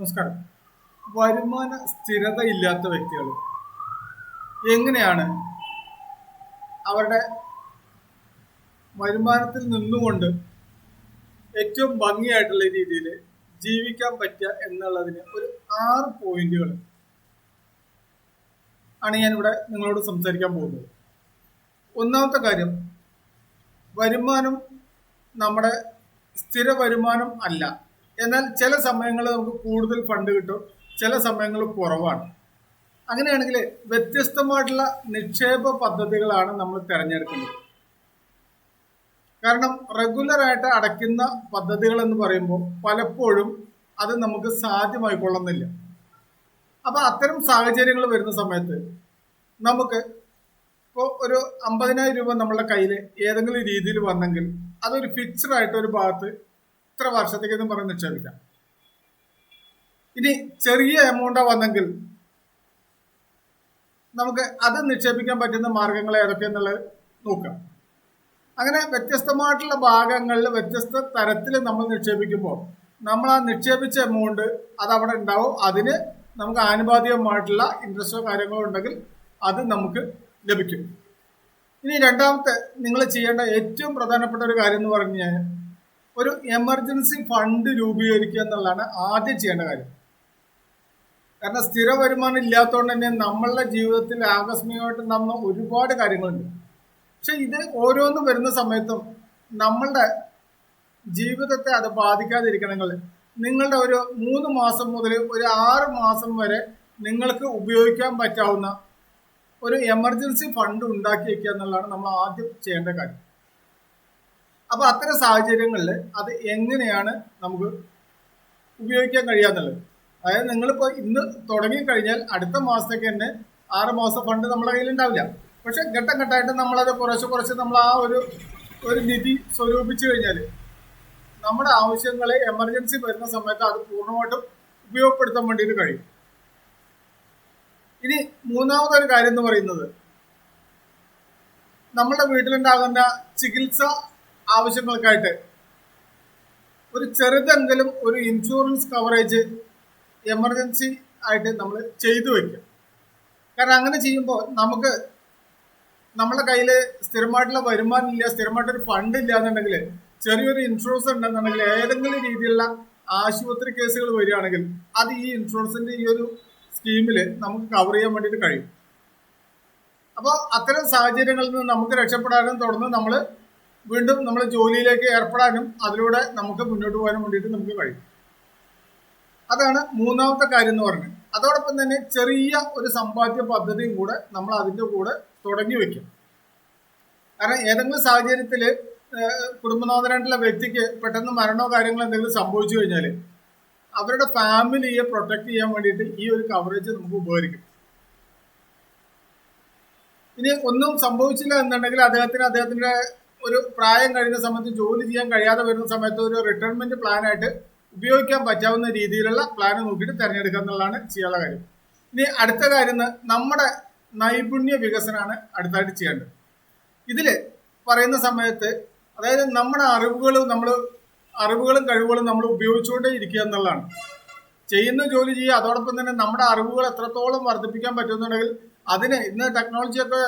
നമസ്കാരം. വരുമാന സ്ഥിരത ഇല്ലാത്ത വ്യക്തികൾ എങ്ങനെയാണ് അവരുടെ വരുമാനത്തിൽ നിന്നുകൊണ്ട് ഏറ്റവും ഭംഗിയായിട്ടുള്ള രീതിയിൽ ജീവിക്കാൻ പറ്റുക എന്നുള്ളതിന് ഒരു ആറ് പോയിന്റുകൾ ആണ് ഞാൻ ഇവിടെ നിങ്ങളോട് സംസാരിക്കാൻ പോകുന്നത്. ഒന്നാമത്തെ കാര്യം വരുമാനം നമ്മുടെ സ്ഥിര വരുമാനം അല്ല. എന്നാൽ ചില സമയങ്ങളിൽ നമുക്ക് കൂടുതൽ ഫണ്ട് കിട്ടും ചില സമയങ്ങളിൽ കുറവാണ്. അങ്ങനെയാണെങ്കിൽ വ്യത്യസ്തമായിട്ടുള്ള നിക്ഷേപ പദ്ധതികളാണ് നമ്മൾ തിരഞ്ഞെടുക്കുന്നത്. കാരണം റെഗുലറായിട്ട് അടയ്ക്കുന്ന പദ്ധതികൾ എന്ന് പറയുമ്പോൾ പലപ്പോഴും അത് നമുക്ക് സാധ്യമായിക്കൊള്ളുന്നില്ല. അപ്പോൾ അത്തരം സാഹചര്യങ്ങൾ വരുന്ന സമയത്ത് നമുക്ക് ഇപ്പോൾ ഒരു അമ്പതിനായിരം രൂപ നമ്മളുടെ കയ്യിൽ ഏതെങ്കിലും രീതിയിൽ വന്നെങ്കിൽ അതൊരു ഫിക്സഡ് ആയിട്ട് ഒരു ഭാഗത്ത് ഇത്ര വർഷത്തേക്ക് എന്ന് പറഞ്ഞ് നിക്ഷേപിക്കാം. ഇനി ചെറിയ എമൗണ്ടാ വന്നെങ്കിൽ നമുക്ക് അത് നിക്ഷേപിക്കാൻ പറ്റുന്ന മാർഗങ്ങൾ ഏതൊക്കെയെന്നുള്ളത് നോക്കാം. അങ്ങനെ വ്യത്യസ്തമായിട്ടുള്ള ഭാഗങ്ങളിൽ വ്യത്യസ്ത തരത്തിൽ നമ്മൾ നിക്ഷേപിക്കുമ്പോൾ നമ്മൾ ആ നിക്ഷേപിച്ച എമൗണ്ട് അത് അവിടെ ഉണ്ടാവും. അതിന് നമുക്ക് ആനുപാതികമായിട്ടുള്ള ഇൻട്രസ്റ്റോ കാര്യങ്ങളോ ഉണ്ടെങ്കിൽ അത് നമുക്ക് ലഭിക്കും. ഇനി രണ്ടാമത്തെ നിങ്ങൾ ചെയ്യേണ്ട ഏറ്റവും പ്രധാനപ്പെട്ട ഒരു കാര്യം എന്ന് പറഞ്ഞു കഴിഞ്ഞാൽ ഒരു എമർജൻസി ഫണ്ട് രൂപീകരിക്കുക എന്നുള്ളതാണ് ആദ്യം ചെയ്യേണ്ട കാര്യം. കാരണം സ്ഥിര വരുമാനം ഇല്ലാത്തതുകൊണ്ട് തന്നെ നമ്മളുടെ ജീവിതത്തിൽ ആകസ്മികമായിട്ട് നടന്ന ഒരുപാട് കാര്യങ്ങളുണ്ട്. പക്ഷെ ഇത് ഓരോന്നും വരുന്ന സമയത്തും നമ്മളുടെ ജീവിതത്തെ അത് ബാധിക്കാതിരിക്കണമെങ്കിൽ നിങ്ങളുടെ ഒരു മൂന്ന് മാസം മുതൽ ഒരു ആറ് മാസം വരെ നിങ്ങൾക്ക് ഉപയോഗിക്കാൻ പറ്റാവുന്ന ഒരു എമർജൻസി ഫണ്ട് ഉണ്ടാക്കി വയ്ക്കുക എന്നുള്ളതാണ് നമ്മൾ ആദ്യം ചെയ്യേണ്ട കാര്യം. അപ്പൊ അത്തരം സാഹചര്യങ്ങളിൽ അത് എങ്ങനെയാണ് നമുക്ക് ഉപയോഗിക്കാൻ കഴിയാന്നുള്ളത്? അതായത് നിങ്ങളിപ്പോ ഇന്ന് തുടങ്ങിക്കഴിഞ്ഞാൽ അടുത്ത മാസത്തേക്ക് തന്നെ ആറ് മാസം ഫണ്ട് നമ്മുടെ കയ്യിൽ ഉണ്ടാവില്ല പക്ഷെ ഘട്ടം ഘട്ടമായിട്ട് നമ്മളത് കുറച്ച് കുറച്ച് നമ്മൾ ആ ഒരു ഒരു നിധി സ്വരൂപിച്ചു കഴിഞ്ഞാൽ നമ്മുടെ ആവശ്യങ്ങളെ എമർജൻസി വരുന്ന സമയത്ത് അത് പൂർണമായിട്ടും ഉപയോഗപ്പെടുത്താൻ വേണ്ടിയിട്ട് കഴിയും. ഇനി മൂന്നാമതൊരു കാര്യം എന്ന് പറയുന്നത് നമ്മുടെ വീട്ടിലുണ്ടാകുന്ന ചികിത്സ ആവശ്യങ്ങൾക്കായിട്ട്. ഒരു ചെറുതെങ്കിലും ഒരു ഇൻഷുറൻസ് കവറേജ് എമർജൻസി ആയിട്ട് നമ്മൾ ചെയ്തു വെക്കും. കാരണം അങ്ങനെ ചെയ്യുമ്പോൾ നമുക്ക് നമ്മുടെ കയ്യിൽ സ്ഥിരമായിട്ടുള്ള വരുമാനം ഇല്ല സ്ഥിരമായിട്ടൊരു ഫണ്ട് ഇല്ല എന്നുണ്ടെങ്കിൽ ചെറിയൊരു ഇൻഷുറൻസ് ഉണ്ടെന്നുണ്ടെങ്കിൽ ഏതെങ്കിലും രീതിയിലുള്ള ആശുപത്രി കേസുകൾ വരികയാണെങ്കിൽ അത് ഈ ഇൻഷുറൻസിന്റെ ഈ ഒരു സ്കീമിൽ നമുക്ക് കവർ ചെയ്യാൻ വേണ്ടിയിട്ട് കഴിയും. അപ്പോൾ അത്തരം സാഹചര്യങ്ങളിൽ നിന്ന് നമുക്ക് രക്ഷപ്പെടാനും തുടർന്ന് നമ്മൾ വീണ്ടും നമ്മൾ ജോലിയിലേക്ക് ഏർപ്പെടാനും അതിലൂടെ നമുക്ക് മുന്നോട്ട് പോകാനും വേണ്ടിയിട്ട് നമുക്ക് കഴിയും. അതാണ് മൂന്നാമത്തെ കാര്യം എന്ന് പറഞ്ഞത്. അതോടൊപ്പം തന്നെ ചെറിയ ഒരു സമ്പാദ്യ പദ്ധതിയും കൂടെ നമ്മൾ അതിന്റെ കൂടെ തുടങ്ങി വെക്കും കാരണം ഏതെങ്കിലും സാഹചര്യത്തിൽ കുടുംബനാഥനായിട്ടുള്ള വ്യക്തിക്ക് പെട്ടെന്ന് മരണമോ കാര്യങ്ങളോ എന്തെങ്കിലും സംഭവിച്ചു കഴിഞ്ഞാൽ അവരുടെ ഫാമിലിയെ പ്രൊട്ടക്ട് ചെയ്യാൻ വേണ്ടിയിട്ട് ഈ ഒരു കവറേജ് നമുക്ക് ഉപകരിക്കും. ഇനി ഒന്നും സംഭവിച്ചില്ല എന്നുണ്ടെങ്കിൽ അദ്ദേഹത്തിന് അദ്ദേഹത്തിന്റെ ഒരു പ്രായം കഴിഞ്ഞ സമയത്ത് ജോലി ചെയ്യാൻ കഴിയാതെ വരുന്ന സമയത്ത് ഒരു റിട്ടയർമെന്റ് പ്ലാനായിട്ട് ഉപയോഗിക്കാൻ പറ്റാവുന്ന രീതിയിലുള്ള പ്ലാൻ നോക്കിയിട്ട് തിരഞ്ഞെടുക്കുക എന്നുള്ളതാണ് ചെയ്യാനുള്ള കാര്യം. ഇനി അടുത്ത കാര്യം നമ്മുടെ നൈപുണ്യ വികസനമാണ് അടുത്തായിട്ട് ചെയ്യേണ്ടത്. ഇതിൽ പറയുന്ന സമയത്ത് അതായത് നമ്മുടെ അറിവുകൾ നമ്മൾ അറിവുകളും കഴിവുകളും നമ്മൾ ഉപയോഗിച്ചുകൊണ്ടേ ഇരിക്കുക എന്നുള്ളതാണ്. ചെയ്യുന്ന ജോലി ചെയ്യുക അതോടൊപ്പം തന്നെ നമ്മുടെ അറിവുകൾ എത്രത്തോളം വർദ്ധിപ്പിക്കാൻ പറ്റുന്നുണ്ടെങ്കിൽ അതിന് ഇന്ന് ടെക്നോളജി ഒക്കെ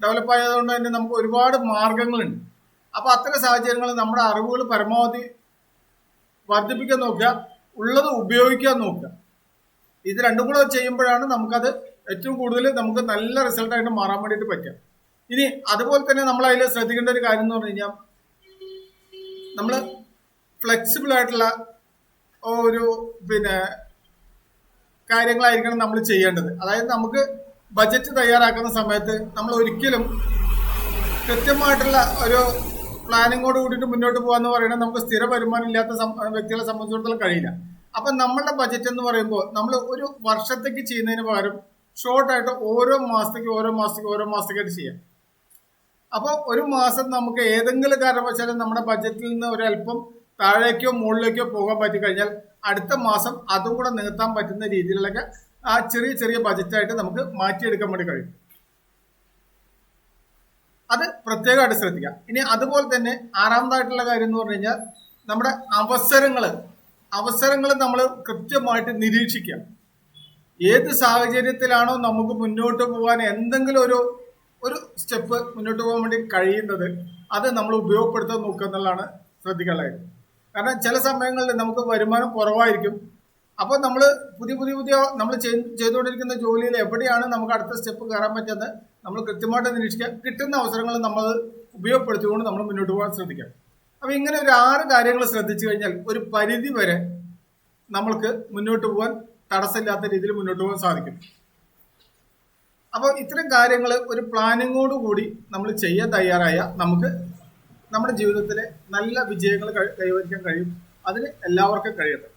ഡെവലപ്പ് ആയതുകൊണ്ട് തന്നെ നമുക്ക് ഒരുപാട് മാർഗങ്ങളുണ്ട്. അപ്പൊ അത്തരം സാഹചര്യങ്ങൾ നമ്മുടെ അറിവുകൾ പരമാവധി വർദ്ധിപ്പിക്കാൻ നോക്കുക ഉള്ളത് ഉപയോഗിക്കാൻ നോക്കുക. ഇത് രണ്ടും കൂടെ ചെയ്യുമ്പോഴാണ് നമുക്കത് ഏറ്റവും കൂടുതൽ നമുക്ക് നല്ല റിസൾട്ടായിട്ട് മാറാൻ വേണ്ടിയിട്ട് പറ്റുക. ഇനി അതുപോലെ തന്നെ നമ്മൾ അതിൽ ശ്രദ്ധിക്കേണ്ട ഒരു കാര്യം എന്ന് പറഞ്ഞു കഴിഞ്ഞാൽ നമ്മൾ ഫ്ലെക്സിബിൾ ആയിട്ടുള്ള ഒരു പിന്നെ കാര്യങ്ങളായിരിക്കണം നമ്മൾ ചെയ്യേണ്ടത്. അതായത് നമുക്ക് ബജറ്റ് തയ്യാറാക്കുന്ന സമയത്ത് നമ്മൾ ഒരിക്കലും കൃത്യമായിട്ടുള്ള ഒരു പ്ലാനിങ്ങോട് കൂടിയിട്ട് മുന്നോട്ട് പോകാന്ന് പറയുന്നത് നമുക്ക് സ്ഥിര വരുമാനം ഇല്ലാത്ത വ്യക്തികളെ സംബന്ധിച്ചിടത്തോളം കഴിയില്ല. അപ്പം നമ്മളുടെ ബജറ്റ് എന്ന് പറയുമ്പോൾ നമ്മൾ ഒരു വർഷത്തേക്ക് ചെയ്യുന്നതിന് പകരം ഷോർട്ടായിട്ട് ഓരോ മാസത്തേക്ക് ഓരോ മാസത്തേക്ക് ഓരോ മാസത്തേക്കായിട്ട് ചെയ്യാം. അപ്പോൾ ഒരു മാസം നമുക്ക് ഏതെങ്കിലും കാരണവശാലും നമ്മുടെ ബജറ്റിൽ നിന്ന് ഒരല്പം താഴേക്കോ മുകളിലേക്കോ പോകാൻ പറ്റിക്കഴിഞ്ഞാൽ അടുത്ത മാസം അതും കൂടെ നികത്താൻ പറ്റുന്ന രീതിയിലൊക്കെ ആ ചെറിയ ചെറിയ ബജറ്റായിട്ട് നമുക്ക് മാറ്റിയെടുക്കാൻ വേണ്ടി കഴിയും. അത് പ്രത്യേകമായിട്ട് ശ്രദ്ധിക്കാം ഇനി അതുപോലെ തന്നെ ആറാമതായിട്ടുള്ള കാര്യം എന്ന് പറഞ്ഞു കഴിഞ്ഞാൽ നമ്മുടെ അവസരങ്ങൾ അവസരങ്ങൾ നമ്മൾ കൃത്യമായിട്ട് നിരീക്ഷിക്കുക. ഏത് സാഹചര്യത്തിലാണോ നമുക്ക് മുന്നോട്ട് പോകാൻ എന്തെങ്കിലും ഒരു ഒരു സ്റ്റെപ്പ് മുന്നോട്ട് പോകാൻ വേണ്ടി കഴിയുന്നത് അത് നമ്മൾ ഉപയോഗപ്പെടുത്താൻ നോക്കുക എന്നുള്ളതാണ് ശ്രദ്ധിക്കാനുള്ളത്. കാരണം ചില സമയങ്ങളിൽ നമുക്ക് വരുമാനം കുറവായിരിക്കും. അപ്പോൾ നമ്മൾ പുതിയ പുതിയ പുതിയ നമ്മൾ ചെയ്തുകൊണ്ടിരിക്കുന്ന ജോലിയിൽ എവിടെയാണ് നമുക്ക് അടുത്ത സ്റ്റെപ്പ് കയറാൻ പറ്റുന്നത് നമ്മൾ കൃത്യമായിട്ട് നിരീക്ഷിക്കാം കിട്ടുന്ന അവസരങ്ങൾ നമ്മൾ ഉപയോഗപ്പെടുത്തിക്കൊണ്ട് നമ്മൾ മുന്നോട്ട് പോകാൻ ശ്രദ്ധിക്കാം അപ്പോൾ ഇങ്ങനെ ഒരു ആറ് കാര്യങ്ങൾ ശ്രദ്ധിച്ചു കഴിഞ്ഞാൽ ഒരു പരിധി വരെ നമ്മൾക്ക് മുന്നോട്ട് പോകാൻ തടസ്സമില്ലാത്ത രീതിയിൽ മുന്നോട്ട് പോകാൻ സാധിക്കും. അപ്പോൾ ഇത്തരം കാര്യങ്ങൾ ഒരു പ്ലാനിങ്ങോട് കൂടി നമ്മൾ ചെയ്യാൻ തയ്യാറായ നമുക്ക് നമ്മുടെ ജീവിതത്തിലെ നല്ല വിജയങ്ങൾ കൈവരിക്കാൻ കഴിയും. അതിന് എല്ലാവർക്കും കഴിയട്ടെ.